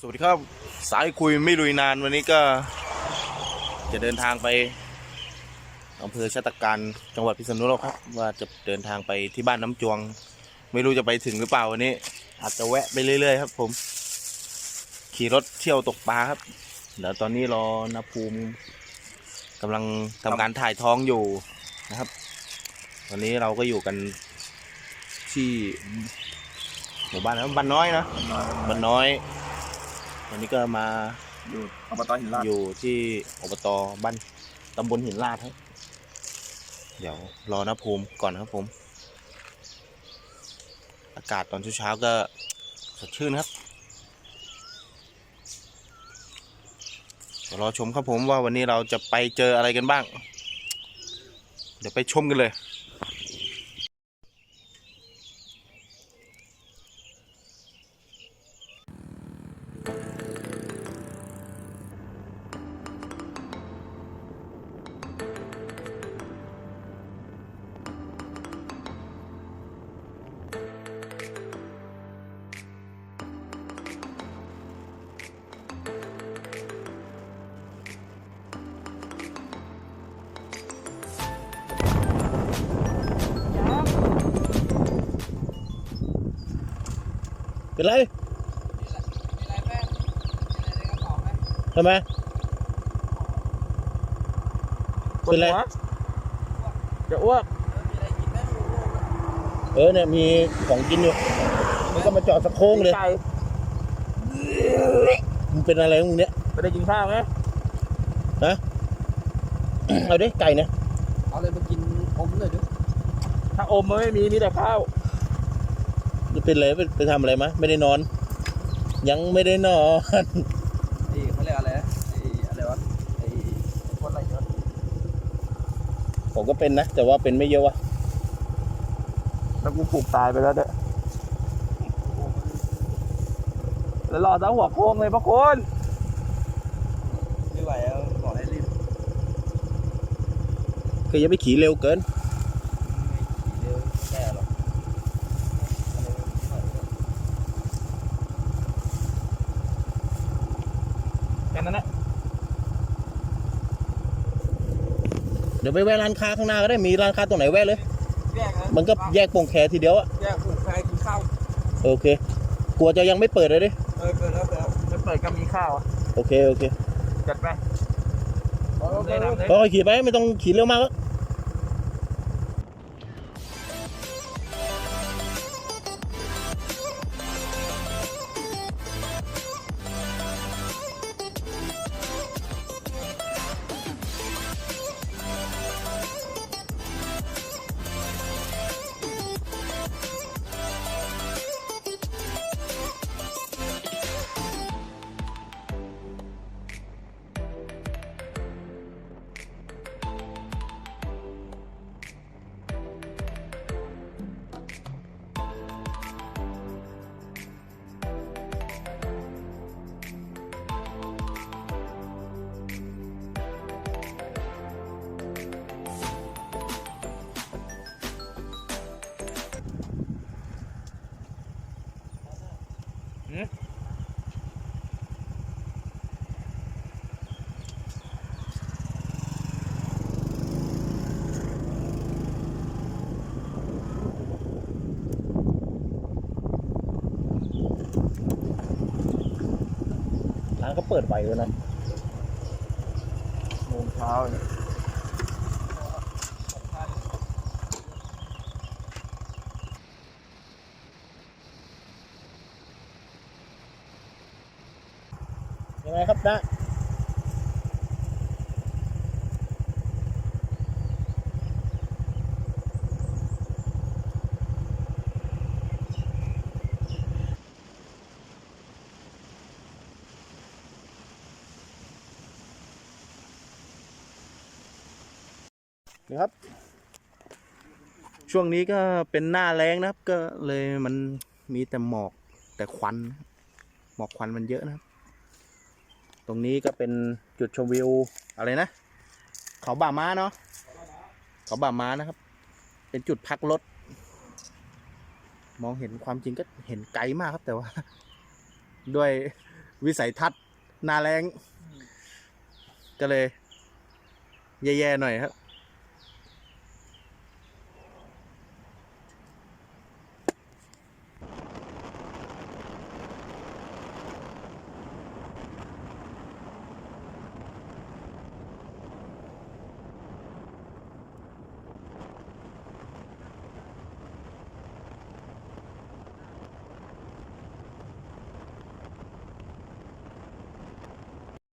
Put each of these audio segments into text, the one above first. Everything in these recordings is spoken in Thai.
สวัสดีครับ สายคุยไม่ลุยนานวันนี้ก็ จะเดินทางไปอำเภอชาตการจังหวัดพิษณุโลกครับ ว่าจะเดินทางไปที่บ้านน้ำจวง ไม่รู้จะไปถึงหรือเปล่าวันนี้ อาจจะแวะไปเรื่อยๆครับ ผม ขี่รถเที่ยวตกปลาครับเดี๋ยวตอนนี้รอนภูมิกำลังทำการถ่ายท้องอยู่นะครับวันนี้เราก็อยู่กันที่หมู่บ้านนะบ้านน้อยนะบ้านน้อย วันนี้ก็มาอยู่อบตหินลาดอยู่ที่อบตบ้านตำบลหินลาดครับเดี๋ยวรอนะภูมิก่อนครับผม อากาศตอนเช้าๆก็สดชื่นครับเดี๋ยวรอชมครับผมว่าวันนี้เราจะไปเจออะไรกันบ้าง เดี๋ยวไปชมกันเลย เป็นไรทำไมเป็นไรหัวจะอ้วกเออเนี่ยมีของกินอยู่มันก็มาจอดสะโค้งเลยไก่มึงเป็นอะไรของมึงเนี่ยไม่ได้กินข้าวไหมเอาดิไก่เนี่ยเอาเลยมากินอมเลยดิถ้าอมมันไม่มีมีแต่ข้าวจะ เป็นอะไรไปไปทำอะไรมาไม่ได้นอน ยังไม่ได้นอน ไอ้เขาเรียกอะไรนะไอ้อะไรวะไอ้คนอะไรเยอะผมก็เป็นนะ แต่ว่าเป็นไม่เยอะวะแล้วกูผูกตายไปแล้วเด้อแล้วรอดทั้งหัวโค้งเลยพระคุณไม่ไหวแล้วบอกให้รีบก็อย่าไปขี่เร็วเกิน ไม่ขี่เร็วแก่หรอกอะไรไม่ไหวแล้ว แค่นั้นแหละ เดี๋ยวไปแวะร้านค้าข้างหน้าก็ได้มีร้านค้าตรงไหนแวะเลย แยกนะมันก็แยกโปงแคทีเดียวอะแยกผูกใครกินข้าวโอเค กลัวจะยังไม่เปิดเลยดิเออเปิดแล้วเปิดแล้วจะเปิดก็มีข้าวอะโอเคโอเคจัดไปเอาเอาเลยเอานำเลยก็ขี่ไปไม่ต้องขี่เร็วมากแล้วร้านก็เปิดไวเลยนะโมงเช้าเนี่ยยังไงครับนะ นี่ครับ ช่วงนี้ก็เป็นหน้าแรงนะครับ ก็เลยมันมีแต่หมอกแต่ควัน หมอกควันมันเยอะนะครับ ตรงนี้ก็เป็นจุดชมวิวอะไรนะ เขาบ่าม้าเนาะเขาบ่าม้านะครับ เป็นจุดพักรถ มองเห็นความจริงก็เห็นไกลมากครับแต่ว่า ด้วยวิสัยทัศน์หน้าแรงก็เลย แย่ๆหน่อยครับ อ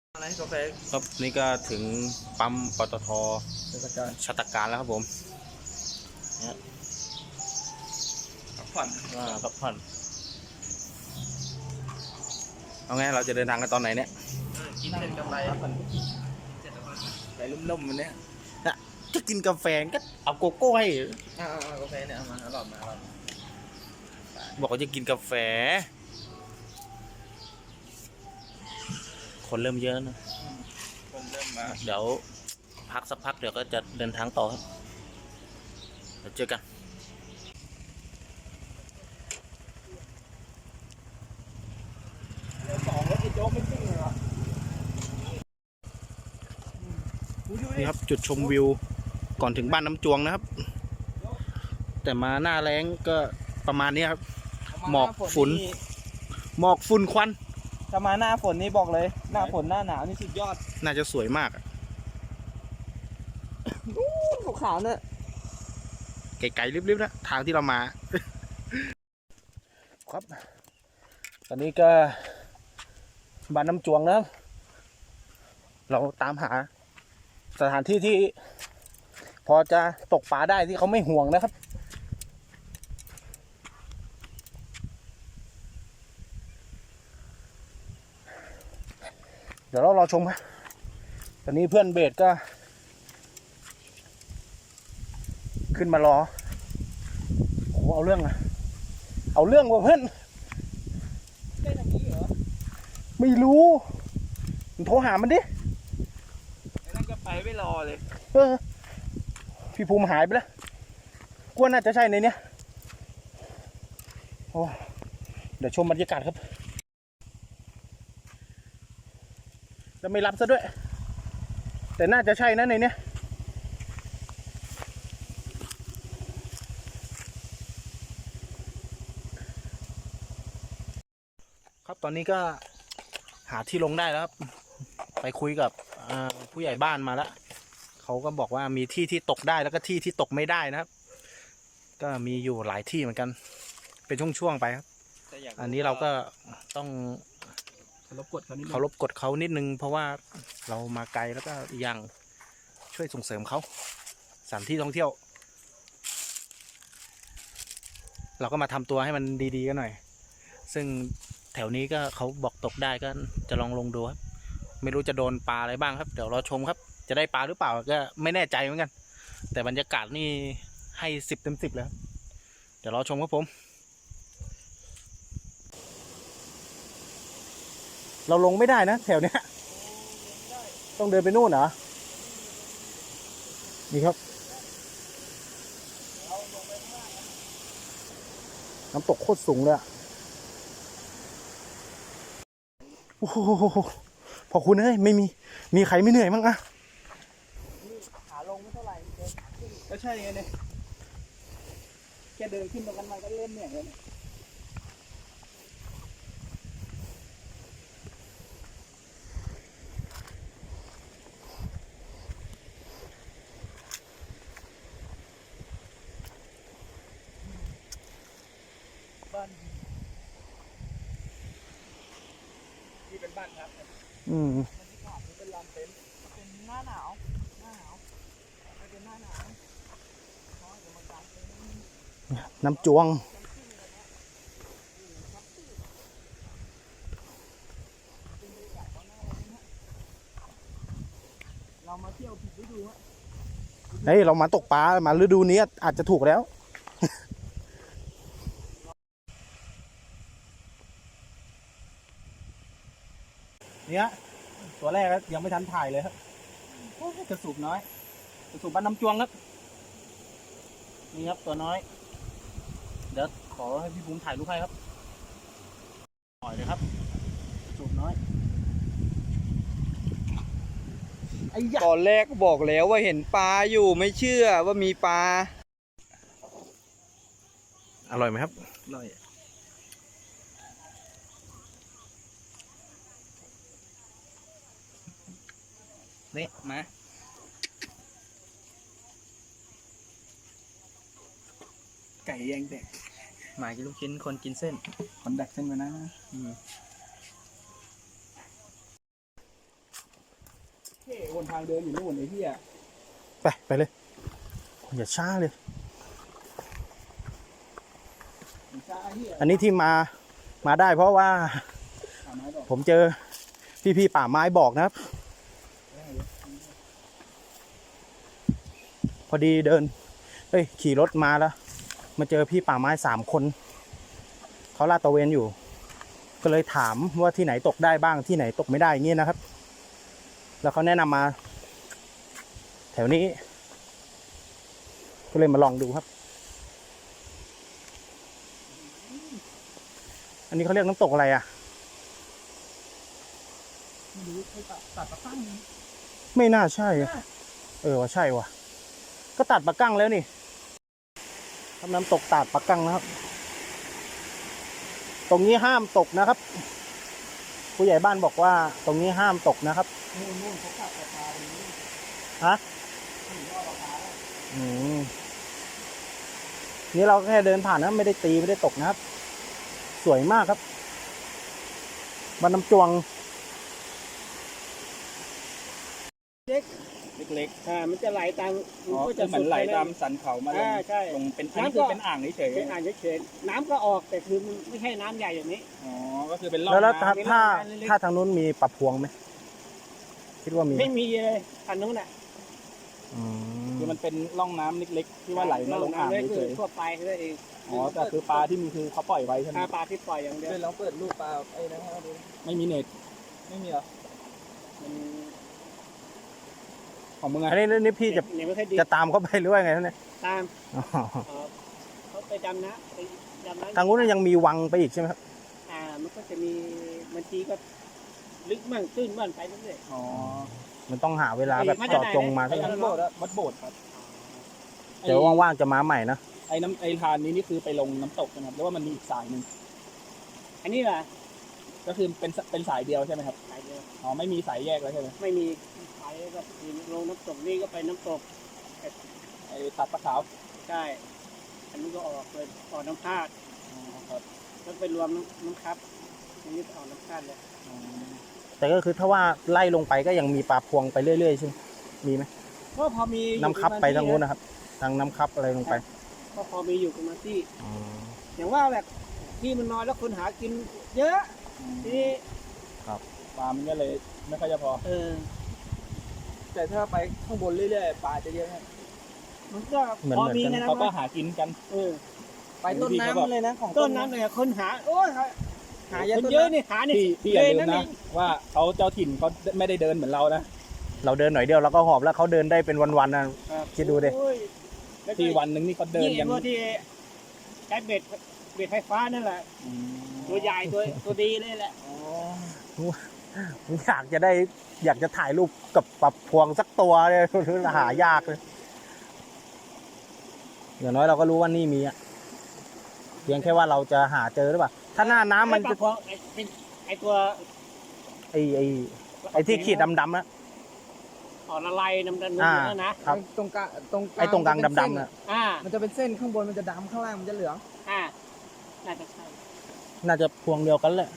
ะไรกาแฟ ครับนี่ก็ถึงปั๊มปตทเทศกาลชาตการแล้วครับผมพักผ่อนอ่าพักผ่อนเอาไงเราจะเดินทางกันตอนไหนเนี่ยกินเสร็จกาแฟเสร็จแล้วก็ไปลุ่มๆมันเนี่ยน่ะจะกินกาแฟก็เอาโกโก้ให้อ่ากาแฟเนี่ยเอามาอร่อยมาอร่อยมาบอกว่าจะกินกาแฟ คนเริ่มเยอะนะคนเริ่มมาเดี๋ยวพักสักพักเดี๋ยวก็จะเดินทางต่อครับเดี๋ยวเจอกันเดี๋ยวสองแล้วไอ้โจ๊กไม่ขึ้นเลยเหรอดูดินี่ครับจุดชมวิวก่อนถึงบ้านน้ำจวงนะครับ แต่มาหน้าแรงก็ประมาณนี้ครับ หมอกฝุ่นหมอกฝุ่นควัน ถ้ามาหน้าฝนนี่บอกเลย หน้าฝนหน้าหนาวนี่สุดยอดน่าจะสวยมากอะขาวๆเนี่ยไกลๆริบๆนะทางที่เรามา ครับ ตอนนี้ก็บ้านน้ำจวงนะครับ เราตามหา สถานที่ที่ พอจะตกปลาได้ที่เขาไม่ห่วงนะครับ เดี๋ยวเรารอชมครับตอนนี้เพื่อนเบสก็ ขึ้นมารอโอ้เอาเรื่องอะเอาเรื่องว่ะเพื่อนได้ทางนี้เหรอไม่รู้มึงโทรหามันดิไอ้นั่นก็ไปไม่รอเลย เออ พี่ภูมิหายไปแล้วกว่าน่าจะใช่ในเนี้ยโอ้เดี๋ยวชมบรรยากาศครับ แล้วไม่รับซะด้วย แต่น่าจะใช่นะในเนี้ยครับตอนนี้ก็หาที่ลงได้แล้วครับ ไปคุยกับอ่าผู้ใหญ่บ้านมาแล้วเขาก็บอกว่ามีที่ที่ตกได้แล้วก็ที่ที่ตกไม่ได้นะครับ ก็มีอยู่หลายที่เหมือนกัน เป็นช่วงๆไปครับแต่อยากอันนี้เราก็ต้อง รบกดเขานิดนึง เคารพกฎเขานิดนึง เพราะว่าเรามาไกลแล้วก็อีกอย่างช่วยส่งเสริมเขาสถานที่ท่องเที่ยว เราก็มาทำตัวให้มันดีๆกันหน่อย ซึ่งแถวนี้ก็เขาบอกตกได้ก็จะลองลงดูครับ ไม่รู้จะโดนปลาอะไรบ้างครับ เดี๋ยวรอชมครับ จะได้ปลาหรือเปล่าก็ไม่แน่ใจเหมือนกัน แต่บรรยากาศนี่ให้สิบเต็มสิบแล้ว เดี๋ยวรอชมครับผม เราลงไม่ได้นะแถวเนี้ยต้องเดินไปนู่นเหรอ นี่ครับ น้ำตกโคตรสูงเลยโอ้โหพอคุณเอ้ยไม่มี มีใครไม่เหนื่อยมั้งอะขาลงไม่เท่าไหร่เดินขึ้นก็ใช่ไงเนี่ย แค่เดินขึ้นตรงนั้นมาก็เริ่มเหนื่อยแล้วเนี่ยบ้านที่เป็นบ้านครับ อืมเป็นลานเต็นท์เป็นหน้าหนาว หน้าหนาวเป็นหน้าหนาวเขาอาจจะมากางเต็นท์น้ำจวง เรามาเที่ยวผิดฤดูฮะ เฮ้ย เรามาตกปลา มาฤดูนี้อาจจะถูกแล้ว เนี้ยตัวแรกยังไม่ทันถ่ายเลยครับกระสูบน้อยกระสูบบ้านน้ำจวงครับ นี่ครับตัวน้อย เดี๋ยวขอให้พี่ภูมิถ่ายรูปให้ครับหน่อยเลยครับกระสูบน้อยไอ้ตอนแรกบอกแล้วว่าเห็นปลาอยู่ไม่เชื่อว่ามีปลา อร่อยไหมครับ อร่อย นี่มาไก่แยงแดกหมากินลูกชิ้นคนกินเส้น คนแดกเส้นมานะอืมเฮ้ยวนทางเดินอยู่นู่นไอ้เหี้ยไป ไปเลยอย่าช้าเลยมันช้าไอ้เหี้ยอันนี้ที่มามาได้เพราะว่า หาไม้ดอก ผมเจอพี่ๆป่าไม้บอกนะครับ พอดีเดินเอ้ยขี่รถมาแล้ว มาเจอพี่ป่าไม้สามคน เขาลาดตระเวนอยู่ ก็เลยถามว่าที่ไหนตกได้บ้างที่ไหนตกไม่ได้อย่างนี้นะครับ แล้วเขาแนะนำมา แถวนี้ ก็เลยมาลองดูครับ อันนี้เขาเรียกน้ำตกอะไรอะไม่รู้ใครตัดตัดตะตั้งไม่น่าใช่อะเออว่าใช่ว่ะ ก็ตัดปลากั้งแล้วนี่ทำน้ำตกตัดปลากั้งนะครับ ตรงนี้ห้ามตกนะครับ ผู้ใหญ่บ้านบอกว่า ตรงนี้ห้ามตกนะครับฮะอืมนี่เราแค่เดินผ่านนะไม่ได้ตีไม่ได้ตกนะครับ สวยมากครับบ้านน้ำจวง เล็กๆอ่ามันจะไหลตามอ๋อก็คืจะอเหมือนไหลตามสันเขามาลงอ่าใช่ลงเป็นอันนี้คือเป็นอ่างเฉยเป็นอ่างเฉยๆน้ำก็ออกแต่คือมันไม่ใช่น้ำใหญ่อย่างนี้ ๆอ๋อก็คือเป็นร่องแล้วแล้วถ้าน้ำ ถ้าเล็กๆถ้าทางนู้นมีปลาพวงไหมคิดว่ามีไหมไม่มีเลยอันนู้นอะอืมคือมันเป็นร่องน้ำเล็กๆ ที่ว่าไหลมาลงอ่างน้ำเล็กเฉคือยทั่วไปแค่นั้นเองๆอ๋อแต่คือปลาที่มีคือเขาปล่อยไว้ใช่ไหมปลาปลาที่ปล่อยอย่างเดียวเราเปิดลูกปลาไอ้นะดูไม่มีเน็ตไม่มีเหรอมัน ของมึงอัอะนนี้นี่พี่จะเนี่ยไม่ค่อยดีจะตามเขาไปหรือว่าไงเนี่ยตามอ๋อเอ่อเขาไปดำนะไปดำน้ำทางนู้นยังมีวังไปอีกใช่ไหมครับอ่ามันก็จะมีบางทีก็ลึกมั่งตื้นมั่งไปเรื่อยอ๋อมันต้องหาเวลาแบบไม่ได้เจาะจงมาไอ้ใช่ไหมน้ำโบดอะวัดโบดครับเดี๋ยวว่างๆจะมาใหม่นะไอ้น้ำไอ้ทานนี้นี่คือไปลงน้ำตกใช่ไหมครับหรือว่ามันมีอีกสายหนึ่งๆอันนี้ล่ะก็คือเป็นสเป็นสายเดียวใช่ไหมครับ สายเดียวอ๋อไม่มีสายแยกแล้วใช่ไหมไม่มี สายก็ลงน้ำตกนี่ก็ไปน้ำตกไอ้ตัดปลาขาวใช่อันนี้ก็ออกเลยออกน้ำพาดอ๋อครับแล้วไปรวมน้ำน้ำครับอันนี้ออกน้ำพาดเลยอ๋อแต่ก็คือถ้าว่าไล่ลงไปก็ยังมีปลาพวงไปเรื่อยๆใช่ไหมมีไหมก็พอมีอยู่น้ำคับไปประมณทางนู้นนะครับ ทางน้ำคับอะไรลงไป ก็พอมีอยู่ประมาณที่อ๋ออย่างว่าแบบที่มันน้อยแล้วคนหากินเยอะทีนี้ปลามันก็เลยไม่ค่อยจะพอเออ แต่ถ้าไปข้างบนเรื่อยๆปลาจะเยอะมันก็พอมีไงนะเขาก็หากินกัน เออไปต้นน้ำเลยนะของต้นน้ำเลยคนหา โอ้ยหาหาเยอะคนเยอะนี่หานี่พี่พี่อย่าลืมเลยนะว่าเขาเจ้าถิ่นเขาไม่ได้เดินเหมือนเรานะ เราเดินหน่อยเดียวเราก็หอบแล้วเขาเดินได้เป็นวันๆนะคิดดูดิ โอ้ยแล้วก็ที่วันหนึ่งนี่เขาเดินยิ่งกัไอ้นพวกที่ใช้เบ็ดเบ็ดไฟฟ้านั่นแหละ อืมตัวใหญ่ตัวตัวดีเลยแหละ อ๋ออยากจะได้อยากจะถ่ายรูปกับปลาพวงสักตัวเลยหายากเลยอย่างน้อยเราก็รู้ว่านี่มีอะเพียงแค่ว่าเราจะหาเจอหรือเปล่า ถ้าหน้าน้ำมันไอ้ปจะลาพวงไอ้เป็นไอ้ตัวไอไอไอที่ขีดดำๆนะ อ่อนละลายน้ำดำอ่าๆนั่นนะครับ ตรงกลางตรงไอตรงกลางดำๆน่ะอ่ามันจะเป็นเส้นข้างบนมันจะดำข้างล่างมันจะเหลือง อ่าน่าจะใช่น่าจะพวงเดียวกันแหละ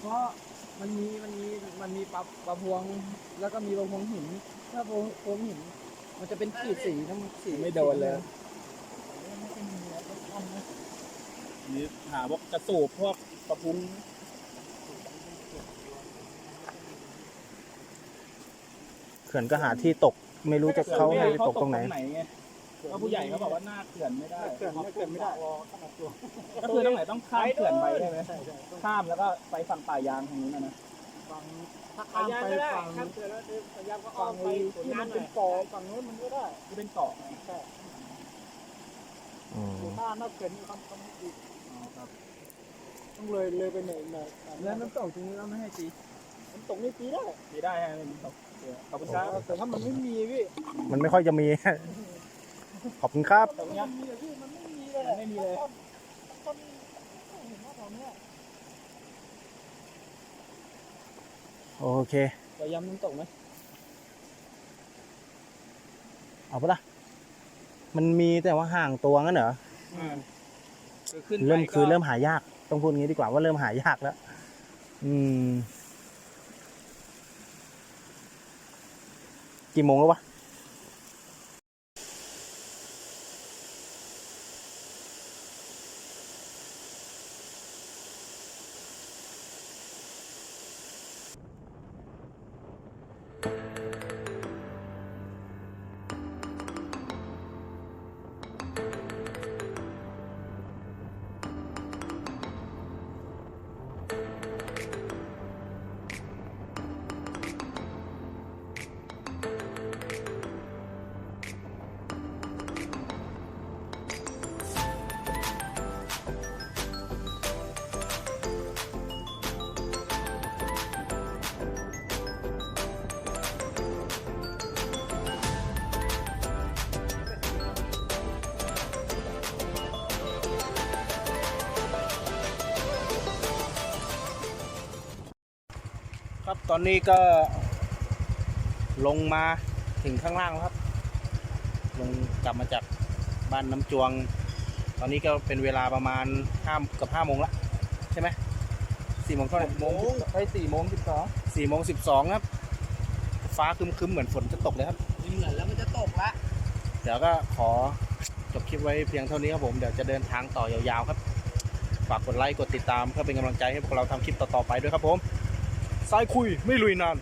เพราะมันมีมันมีมันมีปลาปลาพวง แล้วก็มีปลาพวงหิน ถ้าพวงพวงหิน มันจะเป็นขีดสีน้ำสีไม่โดนเลยนี่หาพวกกระสูบพวกปลาพุงเขื่อนก็หาที่ตก ไม่รู้จะเขาให้ไปตกตรงไหน ไง เพราะผู้ใหญ่เขาบอกว่าหน้าเขื่อนไม่ได้เกิดไม่เกิดไม่ได้ก็คือตรงไหนต้องข้ามเขื่อนไปใช่ไหมข้ามแล้วก็ไปฝั่งป่ายางทางนู้นนะนะถ้าข้ามไปฝั่งข้ามเกิดแล้วพยายามก็ออกไปสวนที่มันน้ำหน่เป็อนยเกาะฝั่งนู้นมันก็ได้ที่เป็นเกาะไงใช่อืมถ้าน้ำเกิดมีความต้องดีต้องเลยเลยไปหน่อยหน่อยแล้วน้ำตกตรงนี้เราไม่ให้ตีน้ำตกนี่ปีได้ปีได้ฮะน้ำตกขอบคุณครับแต่ถ้ามันไม่มีพี่มันไม่ค่อยจะมี ขอบคุณครับ ตรงเนี้ยมันไม่มีเลยมันไม่มีเลยโอเคเรายำน้ำตกไหมเอาปะล่ะ มันมีแต่ว่าห่างตัวงั้นเหรอ อืมคือขึ้นเริ่มไปก็คือเริ่มหายาก ต้องพูดงี้ดีกว่าว่าเริ่มหายากแล้ว อืม กี่โมงแล้ววะ ครับตอนนี้ก็ลงมาถึงข้างล่างแล้วครับ ลงกลับมาจากบ้านน้ำจวง ตอนนี้ก็เป็นเวลาประมาณห้ากับห้าโมงละใช่ไหมสี่โมงเท่าไหร่โมงไปสี่โมงสิบสองสี่โมงสิบสองครับ ฟ้าครึมๆเหมือนฝนจะตกเลยครับเหมือนแล้วมันจะตกละเดี๋ยวก็ขอจบคลิปไว้เพียงเท่านี้ครับผมเดี๋ยวจะเดินทางต่อยาวๆครับ ฝากกดไลค์กดติดตามเพื่อเป็นกำลังใจให้พวกเราทำคลิปต่อๆไปด้วยครับผม สายคุยไม่ลุยนาน